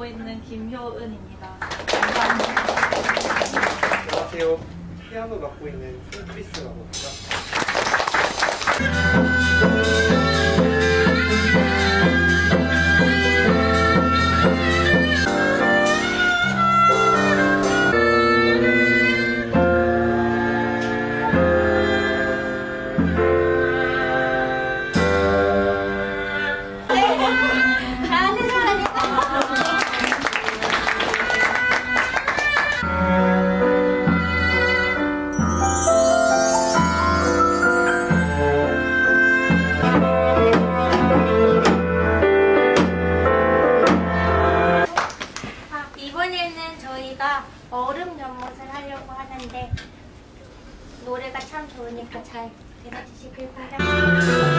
맡고 있는 김효은입니다. 감사합니다. 안녕하세요. 피아노 맡고 있는 손크리스라고 합니다. 이번에는 저희가 얼음 연못을 하려고 하는데 노래가 참 좋으니까 잘 들어주시길 바랍니다.